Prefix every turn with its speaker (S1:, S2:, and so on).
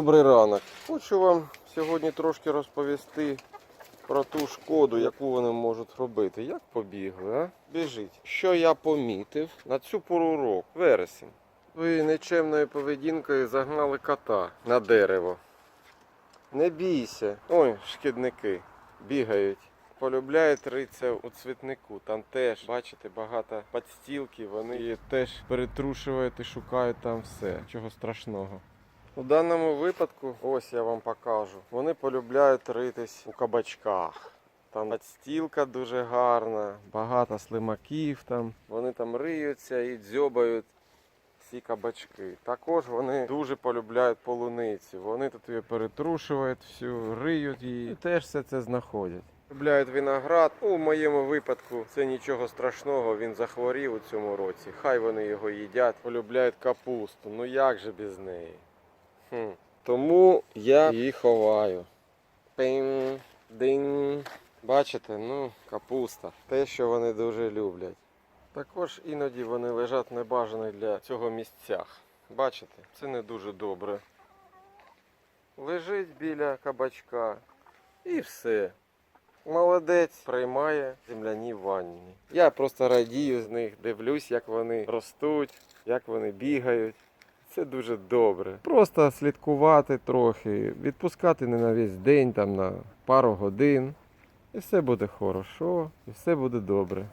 S1: Добрий ранок. Хочу вам сьогодні трошки розповісти про ту шкоду, яку вони можуть робити. Як побігли, а? Біжить. Що я помітив на цю пору року, вересень. Ви нечемною поведінкою загнали кота на дерево. Не бійся. Ой, шкідники бігають. Полюбляють риться у цвітнику. Там теж, бачите, багато підстілків, вони її теж перетрушують і шукають там все. Чого страшного. У даному випадку, ось я вам покажу, вони полюбляють ритись у кабачках. Там підстілка дуже гарна, багато слимаків там. Вони там риються і дзьобають ці кабачки. Також вони дуже полюбляють полуницю. Вони тут її перетрушують всю, риють її і теж все це знаходять. Полюбляють виноград. Ну, у моєму випадку це нічого страшного, він захворів у цьому році. Хай вони його їдять. Полюбляють капусту. Ну як же без неї? Тому я її ховаю. Пин, динь. Бачите, ну, капуста. Те, що вони дуже люблять. Також іноді вони лежать в небажаних для цього місцях. Бачите, це не дуже добре. Лежить біля кабачка і все. Молодець приймає земляні ванні. Я просто радію з них, дивлюсь, як вони ростуть, як вони бігають. Це дуже добре. Просто слідкувати трохи, відпускати не на весь день, там на пару годин. І все буде хорошо, і все буде добре.